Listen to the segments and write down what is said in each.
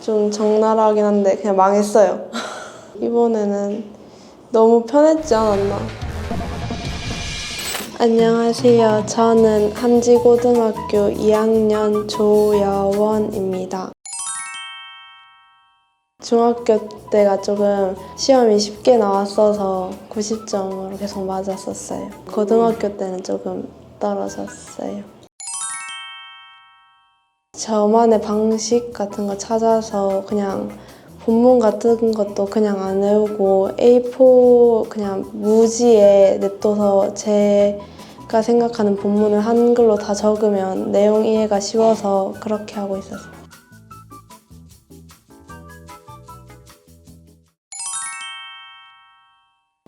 좀 적나라하긴 한데 그냥 망했어요. 이번에는 너무 편했지 않았나? 안녕하세요. 저는 함지고등학교 2학년 조여원입니다. 중학교 때가 조금 시험이 쉽게 나왔어서 90점으로 계속 맞았었어요. 고등학교 때는 조금 떨어졌어요. 저만의 방식 같은 거 찾아서 그냥 본문 같은 것도 그냥 안 외우고 A4 그냥 무지에 냅둬서 제가 생각하는 본문을 한글로 다 적으면 내용 이해가 쉬워서 그렇게 하고 있었어요.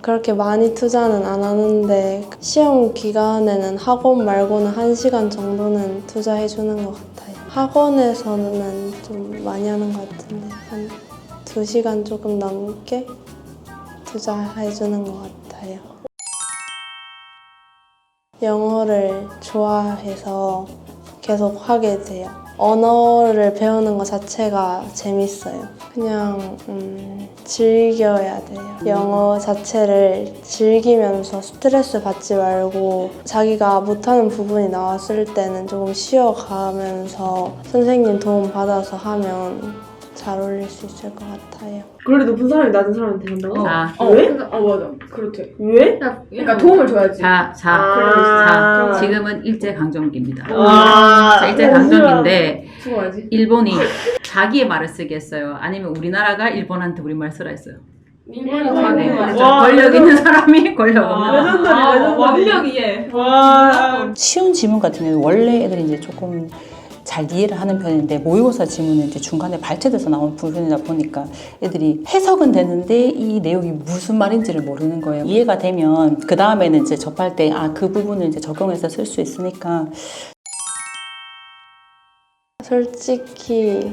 그렇게 많이 투자는 안 하는데 시험 기간에는 학원 말고는 한시간 정도는 투자해 주는 것 같아요. 학원에서는 좀 많이 하는 것 같은데 한 두시간 조금 넘게 투자해 주는 것 같아요. 영어를 좋아해서 계속 하게 돼요. 언어를 배우는 것 자체가 재밌어요. 그냥 음, 즐겨야 돼요. 영어 자체를 즐기면서 스트레스 받지 말고 자기가 못하는 부분이 나왔을 때는 조금 쉬어가면서 선생님 도움 받아서 하면 잘 어울릴 수 있을 것 같아요. 그래도 높은 사람이 낮은 사람한테 한다고? 자, 어, 왜? 어 맞아 그렇대 왜? 그러니까 도움을 줘야지 자, 자, 아. 자, 지금은 일제 강점기입니다. 와 자, 일제 강점기인데 죽어야지 일본이 자기의 말을 쓰게 했어요. 아니면 우리나라가 일본한테 우리 말 쓰라 했어요. 일본이 네, 와, 그렇죠. 권력 있는 사람이 권력 없는 사람. 레전더리 아, 레전더리 완벽 이해. 와 쉬운 지문 같은 경우는 원래 애들이 이제 조금 잘 이해를 하는 편인데 모의고사 지문은 이제 중간에 발췌돼서 나온 부분이다 보니까 애들이 해석은 되는데 이 내용이 무슨 말인지를 모르는 거예요. 이해가 되면 그 다음에는 이제 접할 때 아 그 부분을 이제 적용해서 쓸 수 있으니까 솔직히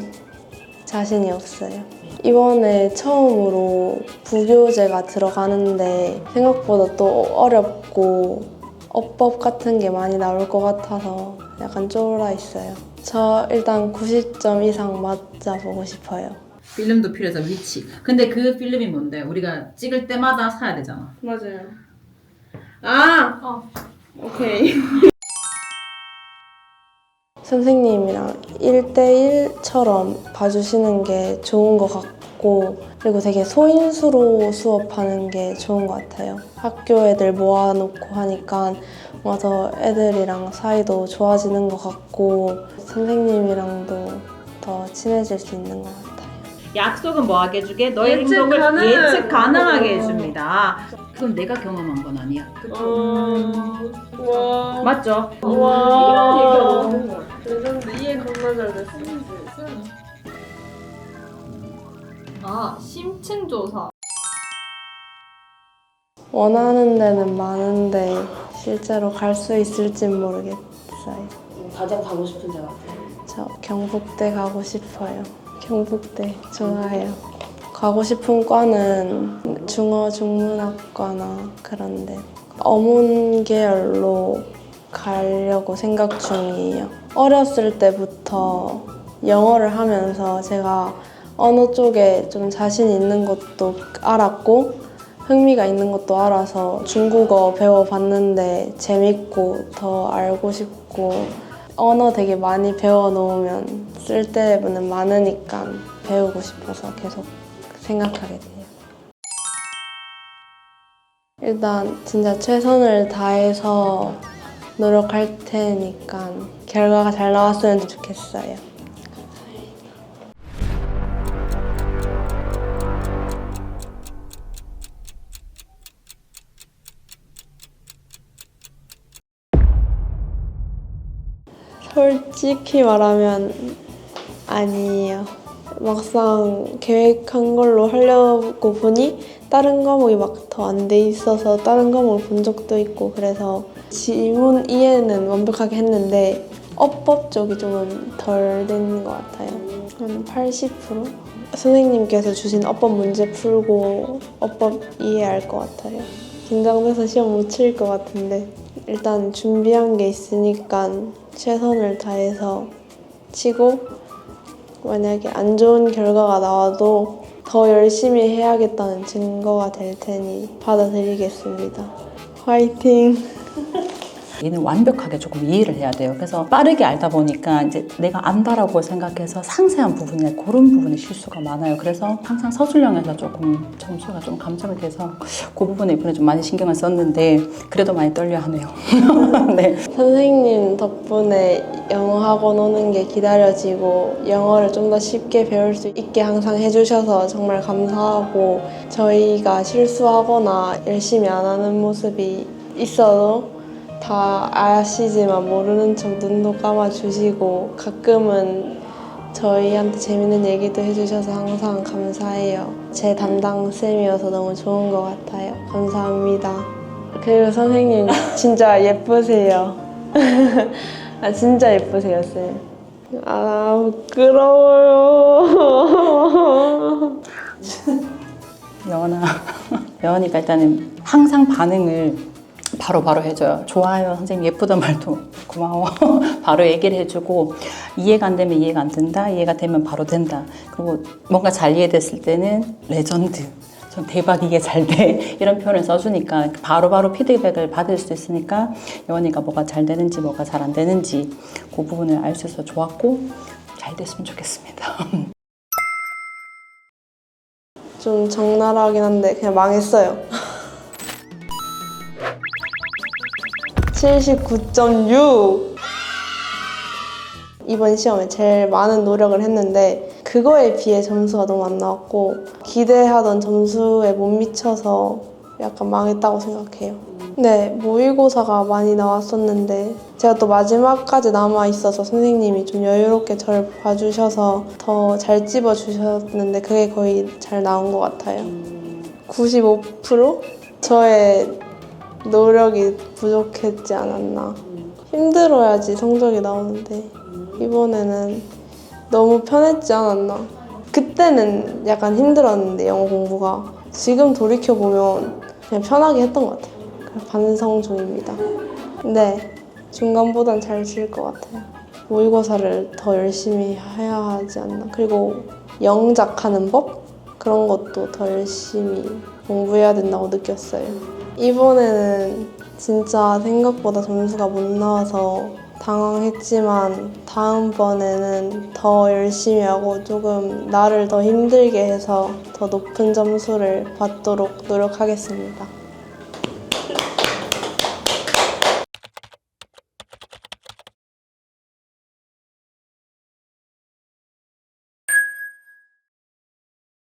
자신이 없어요. 이번에 처음으로 부교재가 들어가는데 생각보다 또 어렵고 어법 같은 게 많이 나올 것 같아서 약간 쫄아 있어요. 저 일단 90점 이상 맞아보고 싶어요. 필름도 필요해서 위치. 근데 그 필름이 뭔데? 우리가 찍을 때마다 사야 되잖아. 맞아요 아 어. 오케이 선생님이랑 1대1처럼 봐주시는 게 좋은 것 같고 그리고 되게 소인수로 수업하는 게 좋은 것 같아요. 학교 애들 모아놓고 하니까 더 애들이랑 사이도 좋아지는 것 같고 선생님이랑도 더 친해질 수 있는 것 같아요. 약속은 뭐 하게 해주게? 너의 예측 행동을 가능- 예측 가능하게 어. 해줍니다. 그건 내가 경험한 건 아니야. 와 맞죠? 와 레전드 이해 겁나 잘 됐어 아, 심층 조사. 원하는 데는 많은데 실제로 갈 수 있을진 모르겠어요. 가장 가고 싶은 데가 저 경북대 가고 싶어요. 경북대 좋아해요. 가고 싶은 과는 중어 중문학과나 그런데 어문 계열로 가려고 생각 중이에요. 어렸을 때부터 영어를 하면서 제가 언어 쪽에 좀 자신 있는 것도 알았고 흥미가 있는 것도 알아서 중국어 배워봤는데 재밌고 더 알고 싶고 언어 되게 많이 배워놓으면 쓸데는 많으니까 배우고 싶어서 계속 생각하게 돼요. 일단 진짜 최선을 다해서 노력할 테니까 결과가 잘 나왔으면 좋겠어요. 솔직히 말하면 아니에요. 막상 계획한 걸로 하려고 보니 다른 과목이 막 더 안 돼 있어서 다른 과목을 본 적도 있고 그래서 지문 이해는 완벽하게 했는데 어법 쪽이 조금 덜된것 같아요. 한 80%? 선생님께서 주신 어법 문제 풀고 어법 이해할 것 같아요. 긴장돼서 시험 못 칠 것 같은데 일단 준비한 게 있으니까 최선을 다해서 치고 만약에 안 좋은 결과가 나와도 더 열심히 해야겠다는 증거가 될 테니 받아들이겠습니다. 화이팅! 얘는 완벽하게 조금 이해를 해야 돼요. 그래서 빠르게 알다 보니까 이제 내가 안다라고 생각해서 상세한 부분이나 그런 부분에 실수가 많아요. 그래서 항상 서술형에서 조금 점수가 좀 감점이 돼서 그 부분에 이번에 좀 많이 신경을 썼는데 그래도 많이 떨려하네요. 네. 선생님 덕분에 영어 학원 오는 게 기다려지고 영어를 좀 더 쉽게 배울 수 있게 항상 해주셔서 정말 감사하고 저희가 실수하거나 열심히 안 하는 모습이 있어도 다 아시지만 모르는 척 눈도 감아주시고 가끔은 저희한테 재밌는 얘기도 해주셔서 항상 감사해요. 제 담당 쌤이어서 너무 좋은 것 같아요. 감사합니다. 그리고 선생님 진짜 예쁘세요. 아 진짜 예쁘세요 쌤. 아 부끄러워요. 여원아. 여원이가 일단은 항상 반응을 바로 바로 해줘요. 좋아요. 선생님 예쁘다 말도 고마워. 바로 얘기를 해주고 이해가 안 되면 이해가 안 된다. 이해가 되면 바로 된다. 그리고 뭔가 잘 이해됐을 때는 레전드. 전 대박 이게 잘 돼. 이런 표현을 써주니까 바로바로 피드백을 받을 수 있으니까 여원이가 뭐가 잘 되는지 뭐가 잘 안 되는지 그 부분을 알 수 있어서 좋았고 잘 됐으면 좋겠습니다. 좀 적나라하긴 한데 그냥 망했어요. 79.6 이번 시험에 제일 많은 노력을 했는데 그거에 비해 점수가 너무 안 나왔고 기대하던 점수에 못 미쳐서 약간 망했다고 생각해요. 네, 모의고사가 많이 나왔었는데 제가 또 마지막까지 남아 있어서 선생님이 좀 여유롭게 저를 봐주셔서 더 잘 집어 주셨는데 그게 거의 잘 나온 것 같아요. 95% 저의 노력이 부족했지 않았나. 힘들어야지 성적이 나오는데 이번에는 너무 편했지 않았나. 그때는 약간 힘들었는데 영어 공부가 지금 돌이켜 보면 그냥 편하게 했던 것 같아요. 반성 중입니다. 네, 중간보단 잘칠것 같아요. 모의고사를 더 열심히 해야 하지 않나. 그리고 영작하는 법 그런 것도 더 열심히 공부해야 된다고 느꼈어요. 이번에는 진짜 생각보다 점수가 못 나와서 당황했지만 다음번에는 더 열심히 하고 조금 나를 더 힘들게 해서 더 높은 점수를 받도록 노력하겠습니다.